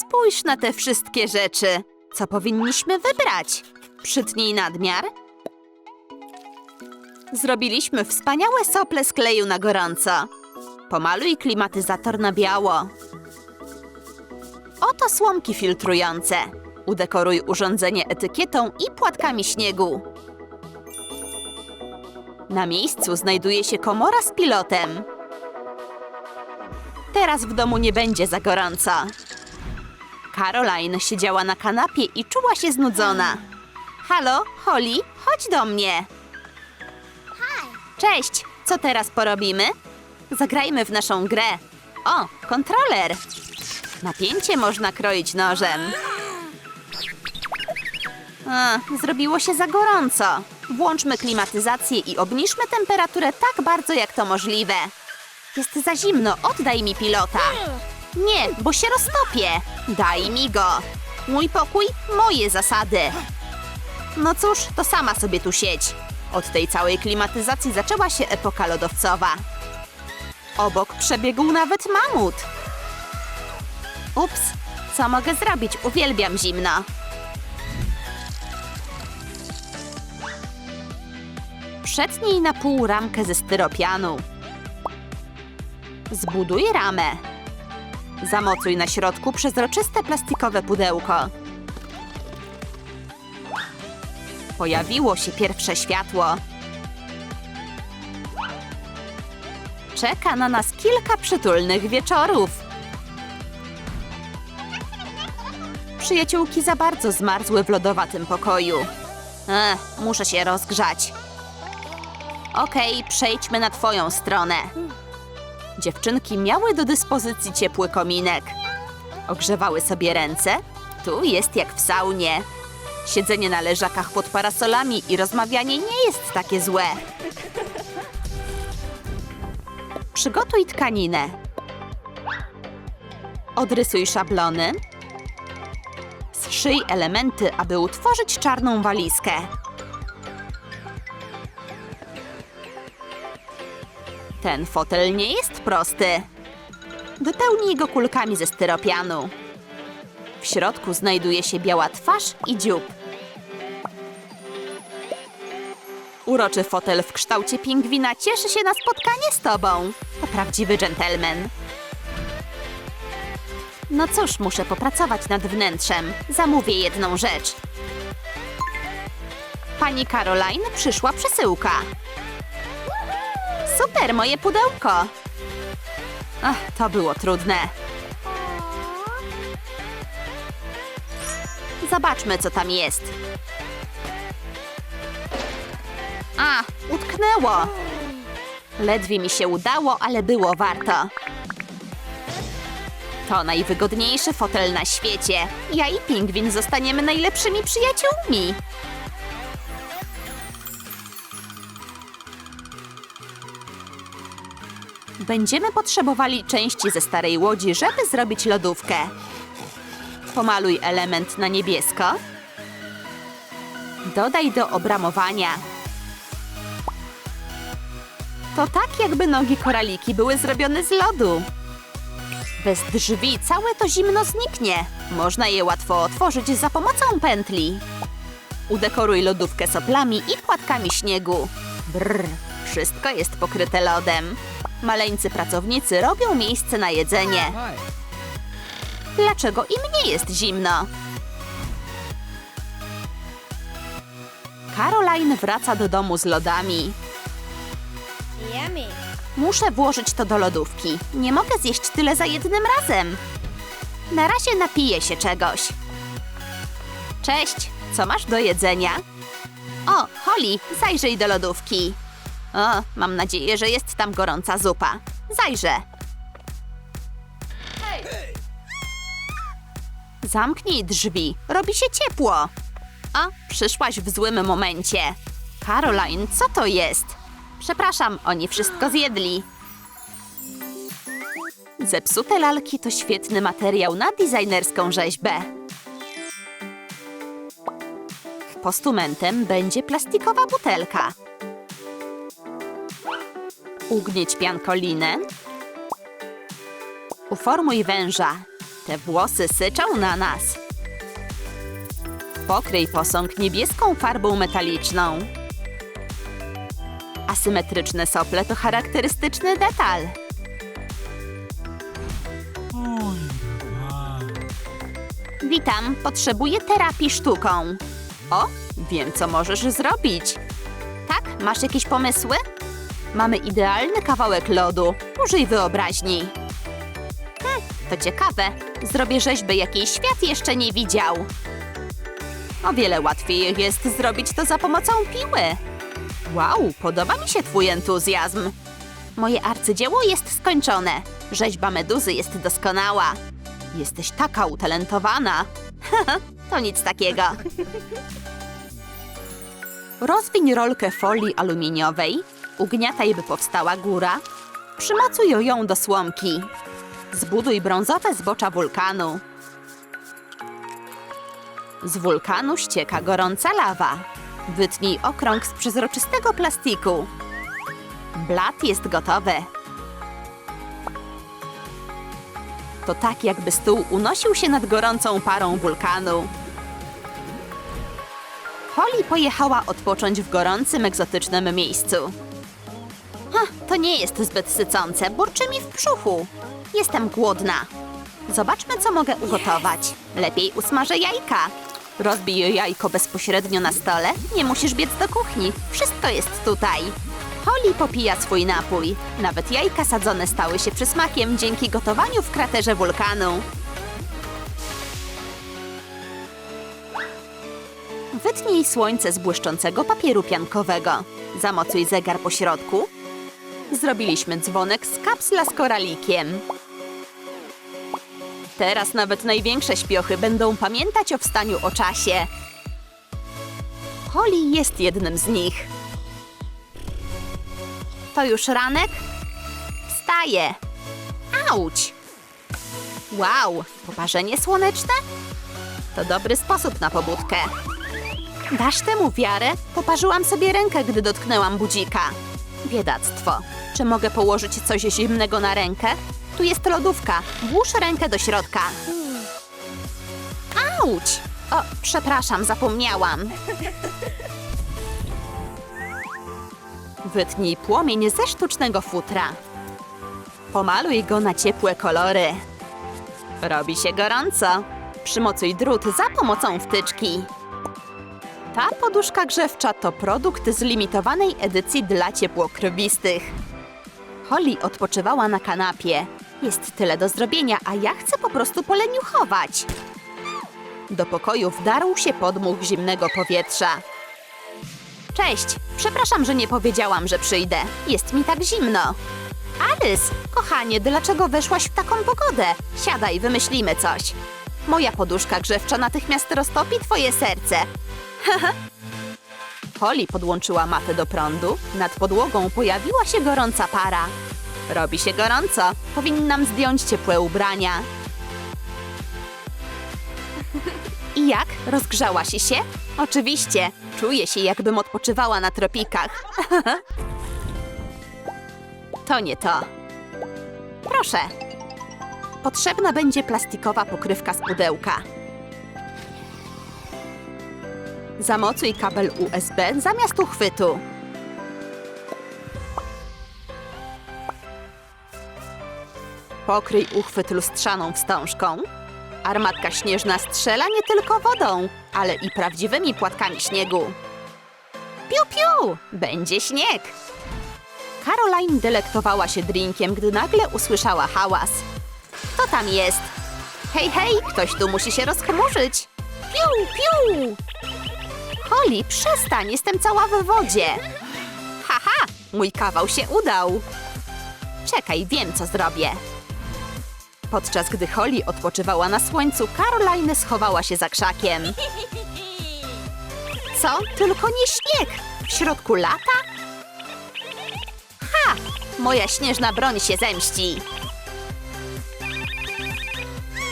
Spójrz na te wszystkie rzeczy. Co powinniśmy wybrać? Przytnij nadmiar. Zrobiliśmy wspaniałe sople z kleju na gorąco. Pomaluj klimatyzator na biało. Oto słomki filtrujące. Udekoruj urządzenie etykietą i płatkami śniegu. Na miejscu znajduje się komora z pilotem. Teraz w domu nie będzie za gorąco. Caroline siedziała na kanapie i czuła się znudzona. Halo, Holly, chodź do mnie. Cześć, co teraz porobimy? Zagrajmy w naszą grę. O, kontroler. Napięcie można kroić nożem. A, zrobiło się za gorąco. Włączmy klimatyzację i obniżmy temperaturę tak bardzo, jak to możliwe. Jest za zimno, oddaj mi pilota. Nie, bo się roztopię. Daj mi go. Mój pokój, moje zasady. No cóż, to sama sobie tu siedź. Od tej całej klimatyzacji zaczęła się epoka lodowcowa. Obok przebiegł nawet mamut. Ups, co mogę zrobić? Uwielbiam zimno. Przetnij na pół ramkę ze styropianu. Zbuduj ramę. Zamocuj na środku przezroczyste plastikowe pudełko. Pojawiło się pierwsze światło. Czeka na nas kilka przytulnych wieczorów. Przyjaciółki za bardzo zmarzły w lodowatym pokoju. Ech, muszę się rozgrzać. Okej, przejdźmy na twoją stronę. Dziewczynki miały do dyspozycji ciepły kominek. Ogrzewały sobie ręce. Tu jest jak w saunie. Siedzenie na leżakach pod parasolami i rozmawianie nie jest takie złe. Przygotuj tkaninę. Odrysuj szablony. Zszyj elementy, aby utworzyć czarną walizkę. Ten fotel nie jest prosty. Wypełnij go kulkami ze styropianu. W środku znajduje się biała twarz i dziób. Uroczy fotel w kształcie pingwina cieszy się na spotkanie z tobą. To prawdziwy dżentelmen. No cóż, muszę popracować nad wnętrzem. Zamówię jedną rzecz. Pani Caroline przyszła przesyłka. Super, moje pudełko. Ach, to było trudne. Zobaczmy, co tam jest. A, utknęło. Ledwie mi się udało, ale było warto. To najwygodniejszy fotel na świecie. Ja i pingwin zostaniemy najlepszymi przyjaciółmi. Będziemy potrzebowali części ze starej łodzi, żeby zrobić lodówkę. Pomaluj element na niebiesko. Dodaj do obramowania. To tak, jakby nogi koraliki były zrobione z lodu. Bez drzwi całe to zimno zniknie. Można je łatwo otworzyć za pomocą pętli. Udekoruj lodówkę soplami i płatkami śniegu. Brr, wszystko jest pokryte lodem. Maleńcy pracownicy robią miejsce na jedzenie. Dlaczego im nie jest zimno? Caroline wraca do domu z lodami. Muszę włożyć to do lodówki. Nie mogę zjeść tyle za jednym razem. Na razie napiję się czegoś. Cześć, co masz do jedzenia? O, Holly, zajrzyj do lodówki. O, mam nadzieję, że jest tam gorąca zupa. Zajrzę. Zamknij drzwi, robi się ciepło. A, przyszłaś w złym momencie. Caroline, co to jest? Przepraszam, oni wszystko zjedli. Zepsute lalki to świetny materiał na designerską rzeźbę. Postumentem będzie plastikowa butelka. Ugnieć piankolinę. Uformuj węża. Te włosy syczą na nas. Pokryj posąg niebieską farbą metaliczną. Asymetryczne sople to charakterystyczny detal. Witam, potrzebuję terapii sztuką. O, wiem co możesz zrobić. Tak, masz jakieś pomysły? Mamy idealny kawałek lodu. Użyj wyobraźni. Hm, to ciekawe. Zrobię rzeźbę, jakiej świat jeszcze nie widział. O wiele łatwiej jest zrobić to za pomocą piły. Wow, podoba mi się twój entuzjazm. Moje arcydzieło jest skończone. Rzeźba meduzy jest doskonała. Jesteś taka utalentowana. to nic takiego. Rozwiń rolkę folii aluminiowej, ugniataj, by powstała góra, przymocuj ją do słomki. Zbuduj brązowe zbocza wulkanu. Z wulkanu ścieka gorąca lawa. Wytnij okrąg z przezroczystego plastiku. Blat jest gotowy. To tak, jakby stół unosił się nad gorącą parą wulkanu. Holly pojechała odpocząć w gorącym, egzotycznym miejscu. To nie jest zbyt sycące, burczy mi w brzuchu. Jestem głodna. Zobaczmy, co mogę ugotować. Lepiej usmażę jajka. Rozbij jajko bezpośrednio na stole. Nie musisz biec do kuchni. Wszystko jest tutaj. Holly popija swój napój. Nawet jajka sadzone stały się przysmakiem dzięki gotowaniu w kraterze wulkanu. Wytnij słońce z błyszczącego papieru piankowego. Zamocuj zegar po środku. Zrobiliśmy dzwonek z kapsla z koralikiem. Teraz nawet największe śpiochy będą pamiętać o wstaniu o czasie. Holly jest jednym z nich. To już ranek? Wstaje. Auć! Wow, poparzenie słoneczne? To dobry sposób na pobudkę. Dasz temu wiarę? Poparzyłam sobie rękę, gdy dotknęłam budzika. Biedactwo. Czy mogę położyć coś zimnego na rękę? Tu jest lodówka. Włóż rękę do środka. Auć! O, przepraszam, zapomniałam. Wytnij płomień ze sztucznego futra. Pomaluj go na ciepłe kolory. Robi się gorąco. Przymocuj drut za pomocą wtyczki. Ta poduszka grzewcza to produkt z limitowanej edycji dla ciepłokrwistych. Holly odpoczywała na kanapie. Jest tyle do zrobienia, a ja chcę po prostu poleniuchować. Do pokoju wdarł się podmuch zimnego powietrza. Cześć, przepraszam, że nie powiedziałam, że przyjdę. Jest mi tak zimno. Alice, kochanie, dlaczego weszłaś w taką pogodę? Siadaj, wymyślimy coś. Moja poduszka grzewcza natychmiast roztopi twoje serce. Holly podłączyła matę do prądu. Nad podłogą pojawiła się gorąca para. Robi się gorąco. Powinnam zdjąć ciepłe ubrania. I jak? Rozgrzałaś się? Oczywiście. Czuję się, jakbym odpoczywała na tropikach. to nie to. Proszę. Potrzebna będzie plastikowa pokrywka z pudełka. Zamocuj kabel USB zamiast uchwytu. Pokryj uchwyt lustrzaną wstążką. Armatka śnieżna strzela nie tylko wodą, ale i prawdziwymi płatkami śniegu. Piu, piu! Będzie śnieg! Caroline delektowała się drinkiem, gdy nagle usłyszała hałas. Kto tam jest? Hej, hej, ktoś tu musi się rozchmurzyć. Piu, piu! Holly, przestań, jestem cała w wodzie. Haha, mój kawał się udał. Czekaj, wiem co zrobię. Podczas gdy Holly odpoczywała na słońcu, Caroline schowała się za krzakiem. Co? Tylko nie śnieg! W środku lata? Ha! Moja śnieżna broń się zemści.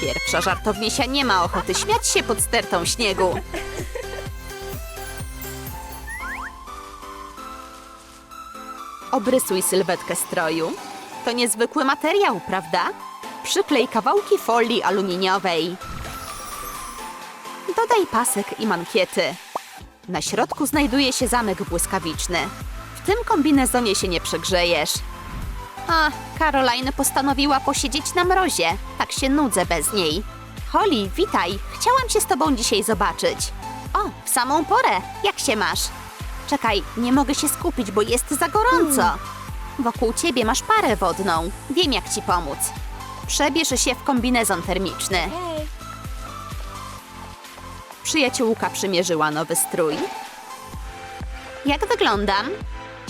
Pierwsza żartownisia nie ma ochoty śmiać się pod stertą śniegu. Obrysuj sylwetkę stroju. To niezwykły materiał, prawda? Przyklej kawałki folii aluminiowej. Dodaj pasek i mankiety. Na środku znajduje się zamek błyskawiczny. W tym kombinezonie się nie przegrzejesz. A, Caroline postanowiła posiedzieć na mrozie. Tak się nudzę bez niej. Holly, witaj. Chciałam się z tobą dzisiaj zobaczyć. O, w samą porę. Jak się masz? Czekaj, nie mogę się skupić, bo jest za gorąco. Wokół ciebie masz parę wodną. Wiem, jak ci pomóc. Przebierz się w kombinezon termiczny. Przyjaciółka przymierzyła nowy strój. Jak wyglądam?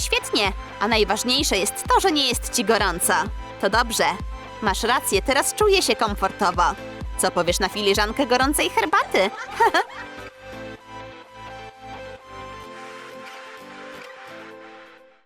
Świetnie, a najważniejsze jest to, że nie jest ci gorąco. To dobrze. Masz rację, teraz czuję się komfortowo. Co powiesz na filiżankę gorącej herbaty?